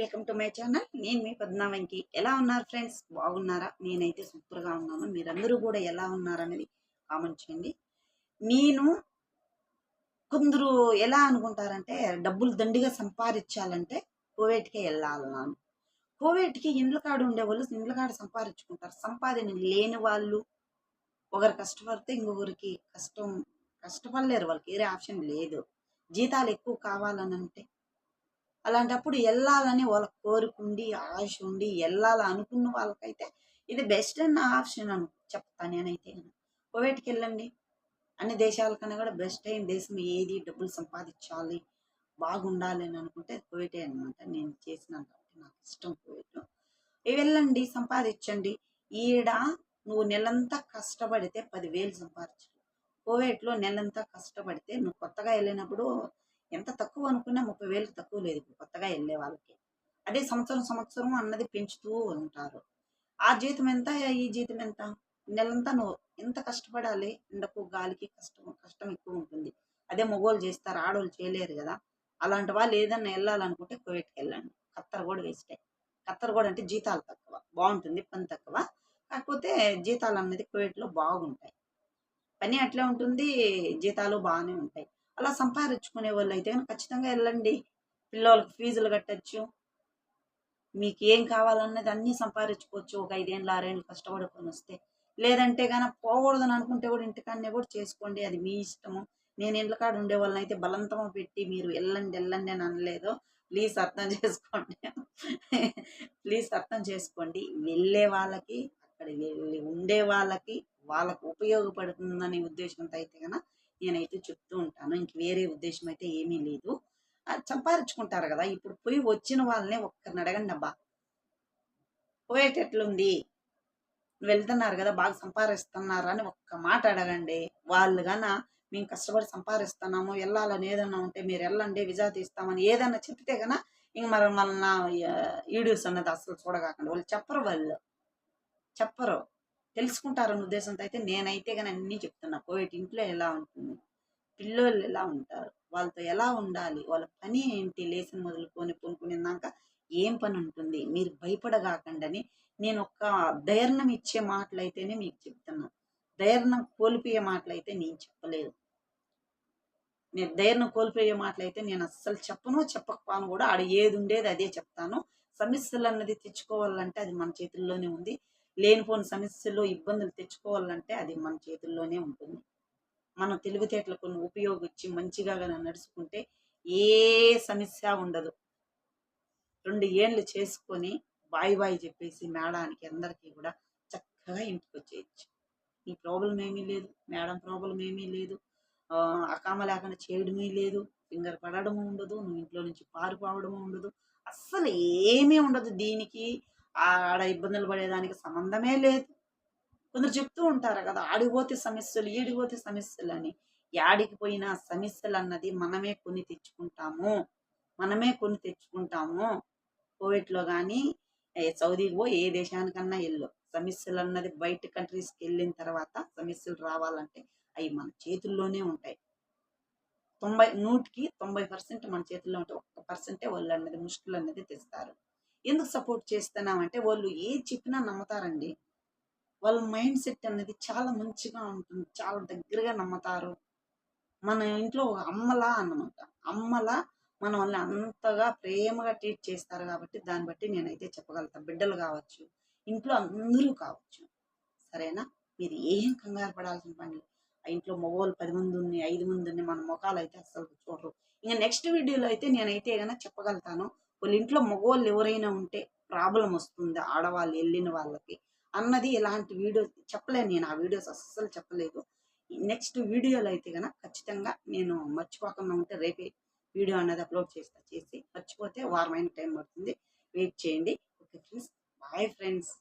Welcome to my channel. నేను మీ పద్మావంకి ఎలా ఉన్నారు ఫ్రెండ్స్? బాగున్నారా? నేనైతే సూపర్గా ఉన్నాను. మీరందరూ కూడా ఎలా ఉన్నారనేది కామెంట్ చేయండి. నేను కొందరు ఎలా అనుకుంటారంటే డబ్బులు దండిగా సంపాదించాలంటే కోవేట్కే వెళ్ళాలన్నాను. కోవేట్కి ఇండ్ల కాడ ఉండే వాళ్ళు ఇండ్ల కాడ సంపాదించుకుంటారు. సంపాదన లేని వాళ్ళు ఒకరు కష్టపడితే ఇంకొకరికి కష్టం కష్టపడలేరు వాళ్ళకి. వేరే ఆప్షన్ లేదు. జీతాలు ఎక్కువ కావాలని అంటే అలాంటప్పుడు వెళ్ళాలని వాళ్ళకి కోరుకుండి ఆశ ఉండి వెళ్ళాలి అనుకున్న వాళ్ళకైతే ఇది బెస్ట్ అన్న ఆప్షన్ అను చెప్తాను నేనైతే కోవిడ్కి వెళ్ళండి. అన్ని దేశాల కన్నా కూడా బెస్ట్ అయిన దేశం ఏది? డబ్బులు సంపాదించాలి. బాగుండాలి అని అనుకుంటే కోవేటే అనమాట నేను చేసిన నాకు ఇష్టం కోవిడ్ వెళ్ళండి సంపాదించండి. ఈడ నువ్వు నెలంతా కష్టపడితే పదివేలు సంపాదించు. కోవేట్లో నెలంతా కష్టపడితే నువ్వు కొత్తగా వెళ్ళినప్పుడు ఎంత తక్కువ అనుకున్నా ముప్పై వేలు తక్కువ లేదు ఇప్పుడు కొత్తగా వెళ్ళే వాళ్ళకి. అదే సంవత్సరం సంవత్సరం అన్నది పెంచుతూ ఉంటారు. ఆ జీతం ఎంత? ఈ జీతం ఎంత? నెలంతా నువ్వు ఎంత కష్టపడాలి? ఎండకు గాలికి కష్టం కష్టం ఎక్కువ ఉంటుంది. అదే మగవాళ్ళు చేస్తారు ఆడవాళ్ళు చేయలేరు కదా. అలాంటి వాళ్ళు ఏదన్నా వెళ్ళాలనుకుంటే కోవిట్కి వెళ్ళండి. కత్తర్ కూడా వేస్తే కత్తర్ కూడా అంటే జీతాలు తక్కువ. బాగుంటుంది పని తక్కువ. కాకపోతే జీతాలు అన్నది కోవిడ్లో బాగుంటాయి. పని అట్లే ఉంటుంది జీతాలు బాగానే ఉంటాయి. అలా సంపాదించుకునే వాళ్ళు అయితే ఖచ్చితంగా వెళ్ళండి. పిల్లలకి ఫీజులు కట్టచ్చు. మీకు ఏం కావాలన్నది అన్నీ సంపాదించుకోవచ్చు. ఒక ఐదేళ్ళు ఆరేళ్ళు కష్టపడుకొని వస్తే. లేదంటే కానీ పోకూడదని అనుకుంటే కూడా ఇంటికాడనే కూడా చేసుకోండి. అది మీ ఇష్టము. నేను ఇంట్లో కాడ ఉండే వాళ్ళని అయితే బలంతమ పెట్టి మీరు వెళ్ళండి వెళ్ళండి అని అనలేదు. ప్లీజ్ అర్థం చేసుకోండి. ప్లీజ్ అర్థం చేసుకోండి. వెళ్ళే వాళ్ళకి అక్కడ వెళ్ళి ఉండే వాళ్ళకి వాళ్ళకు ఉపయోగపడుతుందనే ఉద్దేశంతో అయితే కనుక నేనైతే చెప్తూ ఉంటాను. ఇంక వేరే ఉద్దేశం అయితే ఏమీ లేదు. సంపాదించుకుంటారు కదా. ఇప్పుడు పోయి వచ్చిన వాళ్ళని ఒక్కరిని అడగండి అబ్బా. పోయేటట్లుంది వెళ్తున్నారు కదా బాగా సంపాదిస్తున్నారు అని ఒక్క మాట అడగండి. వాళ్ళు గాన మేము కష్టపడి సంపాదిస్తున్నాము వెళ్ళాలని ఏదన్నా ఉంటే మీరు వెళ్ళండి విజా తీస్తామని ఏదన్నా చెప్తే కన ఇంక మరి మన వీడియోస్ అన్నది అసలు చూడగాకండి. వాళ్ళు చెప్పరు వాళ్ళు. చెప్పరు. తెలుసుకుంటారన్న ఉద్దేశంతో అయితే నేనైతే కానీ అన్నీ చెప్తున్నా. కోవిడ్ ఇంట్లో ఎలా ఉంటుంది? పిల్లోళ్ళు ఎలా ఉంటారు? వాళ్ళతో ఎలా ఉండాలి? వాళ్ళ పని ఏంటి? లేచిన మొదలుకొని పొనుకునేదాక ఏం పని ఉంటుంది? మీరు భయపడగాకండని నేను ఒక ధైర్యం ఇచ్చే మాటలైతేనే మీకు చెప్తున్నా. ధైర్యం కోల్పోయే మాటలైతే నేను చెప్పలేదు. నేను ధైర్యం కోల్పోయే మాటలైతే నేను అస్సలు చెప్పను చెప్పకపోను కూడా ఆడ ఏది ఉండేది అదే చెప్తాను. సమస్యలు అన్నది తెచ్చుకోవాలంటే అది మన చేతుల్లోనే ఉంది. లేనిపోని సమస్యలు ఇబ్బందులు తెచ్చుకోవాలంటే అది మన చేతుల్లోనే ఉంటుంది. మనం తెలివితేటలు కొన్ని ఉపయోగించి మంచిగా నడుచుకుంటే ఏ సమస్య ఉండదు. రెండు ఏళ్ళు చేసుకొని బాయ్ బాయ్ చెప్పేసి మేడానికి అందరికీ కూడా చక్కగా ఇంటికి వచ్చేయచ్చు. ఈ ప్రాబ్లం ఏమీ లేదు. మేడం ప్రాబ్లం ఏమీ లేదు. అకామ లేకుండా చేయడమే లేదు. ఫింగర్ పడడము ఉండదు. నువ్వు ఇంట్లో నుంచి పారిపోవడము ఉండదు. అస్సలు ఏమీ ఉండదు దీనికి. ఆడ ఇబ్బందులు పడేదానికి సంబంధమే లేదు. కొందరు చెప్తూ ఉంటారు కదా ఆడిపోతే సమస్యలు ఈడిపోతే సమస్యలు అని యాడికి పోయిన సమస్యలు అన్నది మనమే కొని తెచ్చుకుంటాము. మనమే కొని తెచ్చుకుంటాము. కోవిడ్లో కానీ సౌదీకి పో ఏ దేశానికన్నా వెళ్ళు. సమస్యలు అన్నది బయట కంట్రీస్కి వెళ్ళిన తర్వాత సమస్యలు రావాలంటే అవి మన చేతుల్లోనే ఉంటాయి. తొంభై నూటికి తొంభై పర్సెంట్ మన చేతుల్లో ఉంటే ఒక్క పర్సెంటే వాళ్ళు అన్నది ముష్టిలు అన్నది తెస్తారు. ఎందుకు సపోర్ట్ చేస్తున్నామంటే వాళ్ళు ఏది చెప్పినా నమ్ముతారండి. వాళ్ళ మైండ్ సెట్ అనేది చాలా మంచిగా ఉంటుంది. చాలా దగ్గరగా నమ్ముతారు. మన ఇంట్లో ఒక అమ్మలా అన్నమాట. అమ్మలా మన వాళ్ళని అంతగా ప్రేమగా ట్రీట్ చేస్తారు కాబట్టి దాన్ని బట్టి నేనైతే చెప్పగలుగుతాను బిడ్డలు కావచ్చు ఇంట్లో అందరూ కావచ్చు. సరేనా? మీరు ఏం కంగారు పడాల్సిన పని ఆ ఇంట్లో మగవాళ్ళు పది మంది ఉన్నాయి ఐదు మంది ఉన్నాయి మన ముఖాలు అయితే అసలు చూడరు. ఇంకా నెక్స్ట్ వీడియోలో అయితే నేనైతే ఏదైనా చెప్పగలుగుతాను. వాళ్ళ ఇంట్లో మగవాళ్ళు ఎవరైనా ఉంటే ప్రాబ్లం వస్తుంది ఆడవాళ్ళు వెళ్ళిన వాళ్ళకి అన్నది ఇలాంటి వీడియో చెప్పలేను నేను. ఆ వీడియోస్ అస్సలు చెప్పలేదు. నెక్స్ట్ వీడియోలో అయితే కనుక ఖచ్చితంగా నేను మర్చిపోకుండా ఉంటే రేపే వీడియో అనేది అప్లోడ్ చేస్తా చేసి మర్చిపోతే వారమైన టైం పడుతుంది. వెయిట్ చేయండి. Okay friends. Bye friends.